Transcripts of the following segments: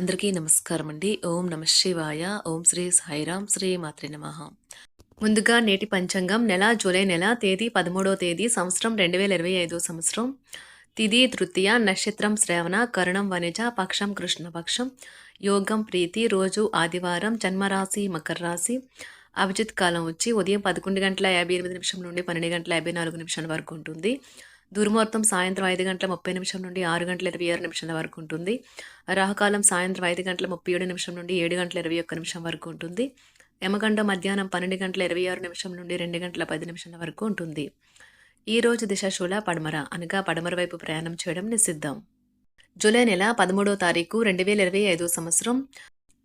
అందరికీ నమస్కారం అండి ఓం నమ శివాయ. ఓం శ్రీ సాయిరాం శ్రీ మాత్రి నమ. ముందుగా నేటి పంచాంగం నెల జూలై నెల తేదీ పదమూడవ తేదీ సంవత్సరం రెండు వేల ఇరవై ఐదో సంవత్సరం. తిది తృతీయ నక్షత్రం శ్రవణ కరుణం వనిజ పక్షం కృష్ణపక్షం యోగం ప్రీతి రోజు ఆదివారం జన్మరాశి మకర రాశి. అభిజిత్ కాలం వచ్చి ఉదయం పదకొండు గంటల యాభై ఎనిమిది నిమిషం నుండి పన్నెండు గంటల యాభై నాలుగు నిమిషాల వరకు ఉంటుంది. దుర్ముహూర్తం సాయంత్రం ఐదు గంటల ముప్పై నిమిషం నుండి ఆరు గంటల ఇరవై ఆరు నిమిషాల వరకు ఉంటుంది. రాహకాలం సాయంత్రం ఐదు గంటల ముప్పై ఏడు నిమిషం నుండి ఏడు గంటల ఇరవై ఒక్క నిమిషం వరకు ఉంటుంది. యమగండ మధ్యాహ్నం పన్నెండు గంటల ఇరవై ఆరు నిమిషం నుండి రెండు గంటల పది నిమిషాల వరకు ఉంటుంది. ఈ రోజు దిశశూల పడమర అనగా పడమర వైపు ప్రయాణం చేయడం నిషిద్ధం. జూలై నెల పదమూడవ తారీఖు రెండు వేల ఇరవై ఐదో సంవత్సరం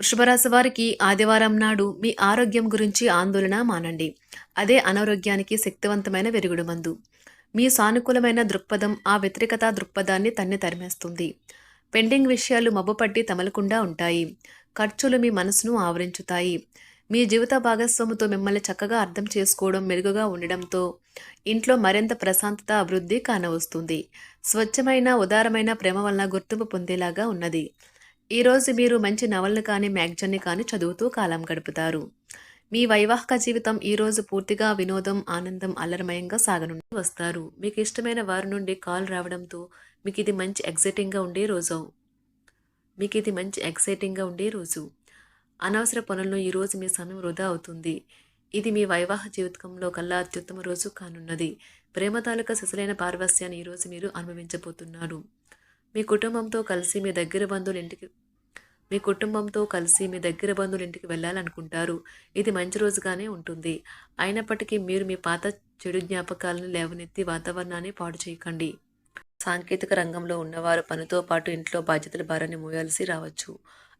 వృషభరాశి వారికి ఆదివారం నాడు మీ ఆరోగ్యం గురించి ఆందోళన మానండి. అదే అనారోగ్యానికి శక్తివంతమైన వెరుగుడు మందు. మీ సానుకూలమైన దృక్పథం ఆ వ్యతిరేకత దృక్పథాన్ని తన్ని తరిమేస్తుంది. పెండింగ్ విషయాలు మబ్బుపట్టి తమలకుండా ఉంటాయి. ఖర్చులు మీ మనసును ఆవరించుతాయి. మీ జీవిత భాగస్వామితో మిమ్మల్ని చక్కగా అర్థం చేసుకోవడం మెరుగుగా ఉండడంతో ఇంట్లో మరింత ప్రశాంతత అభివృద్ధి కానవస్తుంది. స్వచ్ఛమైన ఉదారమైన ప్రేమ వలన గుర్తింపు పొందేలాగా ఉన్నది. ఈరోజు మీరు మంచి నవల్ని కానీ మ్యాగజైన్ని కానీ చదువుతూ కాలం గడుపుతారు. మీ వైవాహిక జీవితం ఈరోజు పూర్తిగా వినోదం ఆనందం అల్లరమయంగా సాగనుండి వస్తారు. మీకు ఇష్టమైన వారి నుండి కాల్ రావడంతో మీకు ఇది మంచి ఎగ్జైటింగ్గా ఉండే రోజు. మీకు ఇది మంచి ఎగ్జైటింగ్గా ఉండే రోజు. అనవసర పనులను ఈరోజు మీ సమయం వృధా అవుతుంది. ఇది మీ వైవాహ జీవితంలో కల్లా అత్యుత్తమ రోజు కానున్నది. ప్రేమ తాలూకా సిసలైన పార్వస్యాన్ని ఈరోజు మీరు అనుభవించబోతున్నారు. మీ కుటుంబంతో కలిసి మీ దగ్గర బంధువుల ఇంటికి మీ కుటుంబంతో కలిసి మీ దగ్గర బంధువుల ఇంటికి వెళ్ళాలనుకుంటారు. ఇది మంచి రోజుగానే ఉంటుంది. అయినప్పటికీ మీరు మీ పాత చెడు జ్ఞాపకాలను లేవనెత్తి వాతావరణాన్ని పాడు చేయకండి. సాంకేతిక రంగంలో ఉన్నవారు పనితో పాటు ఇంట్లో బాధ్యతల భారాన్ని మోయాల్సి రావచ్చు.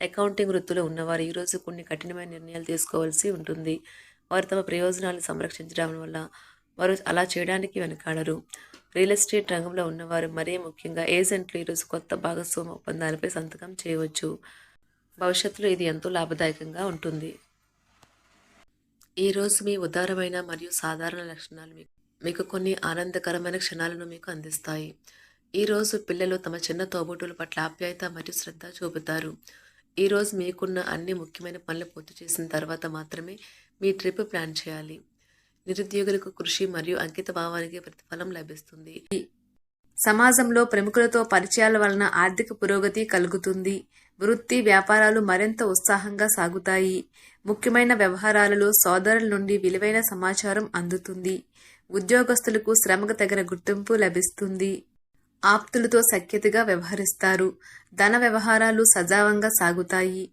అకౌంటింగ్ వృత్తిలో ఉన్నవారు ఈరోజు కొన్ని కఠినమైన నిర్ణయాలు తీసుకోవాల్సి ఉంటుంది. వారు తమ ప్రయోజనాలను సంరక్షించడం వల్ల వారు అలా చేయడానికి వెనకాడరు. రియల్ ఎస్టేట్ రంగంలో ఉన్నవారు మరీ ముఖ్యంగా ఏజెంట్లు ఈరోజు కొత్త భాగస్వామ్య ఒప్పందాలపై సంతకం చేయవచ్చు. భవిష్యత్తులో ఇది ఎంతో లాభదాయకంగా ఉంటుంది. ఈరోజు మీ ఉదారమైన మరియు సాధారణ లక్షణాలు మీకు మీకు కొన్ని ఆనందకరమైన క్షణాలను మీకు అందిస్తాయి. ఈరోజు పిల్లలు తమ చిన్న తోబుట్టుల పట్ల ఆప్యాయత మరియు శ్రద్ధ చూపుతారు. ఈరోజు మీకున్న అన్ని ముఖ్యమైన పనులు పూర్తి చేసిన తర్వాత మాత్రమే మీ ట్రిప్ ప్లాన్ చేయాలి. నిరుద్యోగులకు కృషి మరియు అంకిత భావానికి ప్రతిఫలం లభిస్తుంది. సమాజంలో ప్రముఖులతో పరిచయాల వలన ఆర్థిక పురోగతి కలుగుతుంది. వృత్తి వ్యాపారాలు మరింత ఉత్సాహంగా సాగుతాయి. ముఖ్యమైన వ్యవహారాలలో సోదరుల నుండి విలువైన సమాచారం అందుతుంది. ఉద్యోగస్తులకు శ్రమకు తగిన గుర్తింపు లభిస్తుంది. ఆప్తులతో సఖ్యతగా వ్యవహరిస్తారు. ధన వ్యవహారాలు సజావంగా సాగుతాయి.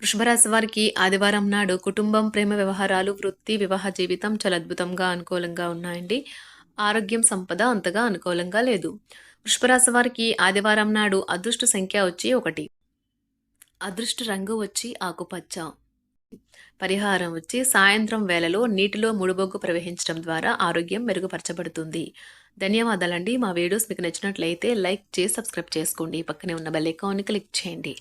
వృషభరాశి వారికి ఆదివారం నాడు కుటుంబం ప్రేమ వ్యవహారాలు వృత్తి వివాహ జీవితం చాలా అద్భుతంగా అనుకూలంగా ఉన్నాయండి. ఆరోగ్యం సంపద అంతగా అనుకూలంగా లేదు. వృషభరాశి వారికి ఆదివారం నాడు అదృష్ట సంఖ్య వచ్చి ఒకటి. అదృష్ట రంగు వచ్చి ఆకుపచ్చ. పరిహారం వచ్చి సాయంత్రం వేళలో నీటిలో ముడుబొగ్గు ప్రవహించడం ద్వారా ఆరోగ్యం మెరుగుపరచబడుతుంది. ధన్యవాదాలండి. మా వీడియోస్ మీకు నచ్చినట్లయితే లైక్ చేసి సబ్స్క్రైబ్ చేసుకోండి. పక్కనే ఉన్న బెల్ ఐకాన్ని క్లిక్ చేయండి.